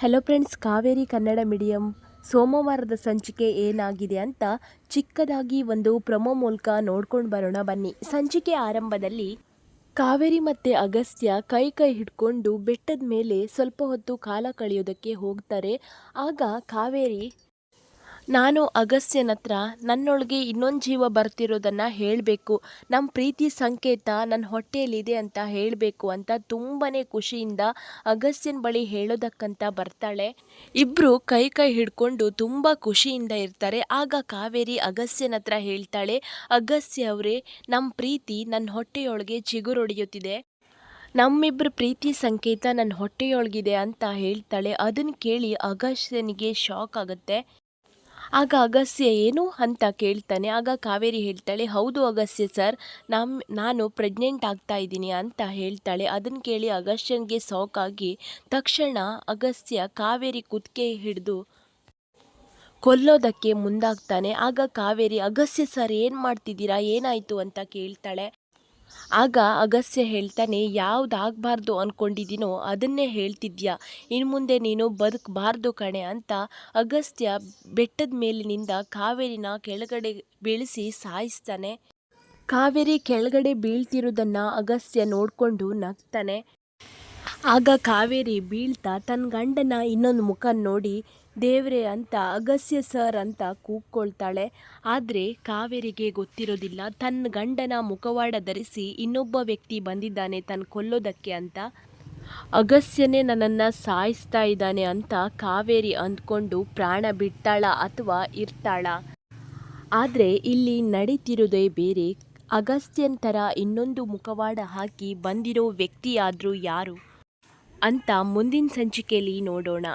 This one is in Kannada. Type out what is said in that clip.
Hello friends Kaveri Kannada medium ಸೋಮವಾರದ ಸಂಚಿಕೆ ಏನಾಗಿದೆ ಅಂತ ಚಿಕ್ಕದಾಗಿ ಒಂದು ಪ್ರೊಮೋ ಮೂಲಕ ನೋಡ್ಕೊಂಡು ಬರೋಣ ಬನ್ನಿ. ಸಂಚಿಕೆ ಆರಂಭದಲ್ಲಿ ಕಾವೇರಿ ಮತ್ತು ಅಗಸ್ತ್ಯ ಕೈ ಕೈ ಹಿಡ್ಕೊಂಡು ಬೆಟ್ಟದ ಮೇಲೆ ಸ್ವಲ್ಪ ಹೊತ್ತು ಕಾಲ ಕಳೆಯೋದಕ್ಕೆ ಹೋಗ್ತಾರೆ. ಆಗ ಕಾವೇರಿ ನಾನು ಅಗಸ್ತ್ಯನ ಹತ್ರ ನನ್ನೊಳಗೆ ಇನ್ನೊಂದು ಜೀವ ಬರ್ತಿರೋದನ್ನು ಹೇಳಬೇಕು. ನಮ್ಮ ಪ್ರೀತಿ ಸಂಕೇತ ನನ್ನ ಹೊಟ್ಟೆಯಲ್ಲಿದೆ ಅಂತ ಹೇಳಬೇಕು ಅಂತ ತುಂಬಾ ಖುಷಿಯಿಂದ ಅಗಸ್ತ್ಯನ ಬಳಿ ಹೇಳೋದಕ್ಕಂತ ಬರ್ತಾಳೆ. ಇಬ್ಬರು ಕೈ ಕೈ ಹಿಡ್ಕೊಂಡು ತುಂಬ ಖುಷಿಯಿಂದ ಇರ್ತಾರೆ. ಆಗ ಕಾವೇರಿ ಅಗಸ್ತ್ಯನ ಹತ್ರ ಹೇಳ್ತಾಳೆ, ಅಗಸ್ತ್ಯ ಅವರೇ ನಮ್ಮ ಪ್ರೀತಿ ನನ್ನ ಹೊಟ್ಟೆಯೊಳಗೆ ಚಿಗುರೊಡೆಯುತ್ತಿದೆ ನಮ್ಮಿಬ್ಬರ ಪ್ರೀತಿ ಸಂಕೇತ ನನ್ನ ಹೊಟ್ಟೆಯೊಳಗಿದೆ ಅಂತ ಹೇಳ್ತಾಳೆ. ಅದನ್ನು ಕೇಳಿ ಅಗಸ್ತ್ಯನಿಗೆ ಶಾಕ್ ಆಗುತ್ತೆ. ಆಗ ಅಗಸ್ಯ ಏನು ಅಂತ ಕೇಳ್ತಾನೆ. ಆಗ ಕಾವೇರಿ ಹೇಳ್ತಾಳೆ, ಹೌದು ಅಗಸ್ಯ ಸರ್ ನಮ್ಮ ನಾನು ಪ್ರೆಗ್ನೆಂಟ್ ಆಗ್ತಾ ಇದ್ದೀನಿ ಅಂತ ಹೇಳ್ತಾಳೆ. ಅದನ್ನು ಕೇಳಿ ಅಗಸ್ಯನಿಗೆ ಸೌಕಾಗಿ ತಕ್ಷಣ ಅಗಸ್ಯ ಕಾವೇರಿ ಕುತ್ತಿಗೆ ಹಿಡಿದು ಕೊಲ್ಲೋದಕ್ಕೆ ಮುಂದಾಗ್ತಾನೆ. ಆಗ ಕಾವೇರಿ ಅಗಸ್ಯ ಸರ್, ಏನು ಮಾಡ್ತಿದ್ದೀರಾ? ಏನಾಯಿತು? ಅಂತ ಕೇಳ್ತಾಳೆ. ಆಗ ಅಗಸ್ತ್ಯ ಹೇಳ್ತಾನೆ, ಯಾವ್ದಾಗಬಾರ್ದು ಅಂದ್ಕೊಂಡಿದ್ದೀನೋ ಅದನ್ನೇ ಹೇಳ್ತಿದ್ಯಾ? ಇನ್ನು ಮುಂದೆ ನೀನು ಬದುಕಬಾರ್ದು ಕಣೆ ಅಂತ ಅಗಸ್ತ್ಯ ಬೆಟ್ಟದ ಮೇಲಿನಿಂದ ಕಾವೇರಿನ ಕೆಳಗಡೆ ಬೀಳಿಸಿ ಸಾಯಿಸ್ತಾನೆ. ಕಾವೇರಿ ಕೆಳಗಡೆ ಬೀಳ್ತಿರೋದನ್ನು ಅಗಸ್ತ್ಯ ನೋಡಿಕೊಂಡು ನಗ್ತಾನೆ. ಆಗ ಕಾವೇರಿ ಬೀಳ್ತಾ ತನ್ನ ಗಂಡನ ಇನ್ನೊಂದು ಮುಖ ನೋಡಿ, ದೇವ್ರೆ ಅಂತ ಅಗಸ್ಯ ಸರ್ ಅಂತ ಕೂಗ್ಕೊಳ್ತಾಳೆ. ಆದರೆ ಕಾವೇರಿಗೆ ಗೊತ್ತಿರೋದಿಲ್ಲ. ತನ್ನ ಗಂಡನ ಮುಖವಾಡ ಧರಿಸಿ ಇನ್ನೊಬ್ಬ ವ್ಯಕ್ತಿ ಬಂದಿದ್ದಾನೆ ತನ್ನ ಕೊಲ್ಲೋದಕ್ಕೆ ಅಂತ. ಅಗಸ್ಯನೇ ನನ್ನನ್ನು ಸಾಯಿಸ್ತಾ ಇದ್ದಾನೆ ಅಂತ ಕಾವೇರಿ ಅಂದ್ಕೊಂಡು ಪ್ರಾಣ ಬಿಡ್ತಾಳ ಅಥವಾ ಇರ್ತಾಳ. ಆದರೆ ಇಲ್ಲಿ ನಡೀತಿರೋದೇ ಬೇರೆ. ಅಗಸ್ತ್ಯನ್ ಥರ ಇನ್ನೊಂದು ಮುಖವಾಡ ಹಾಕಿ ಬಂದಿರೋ ವ್ಯಕ್ತಿಯಾದರೂ ಯಾರು? ಅಂತ ಮುಂದಿನ ಸಂಚಿಕೆಯಲ್ಲಿ ನೋಡೋಣ.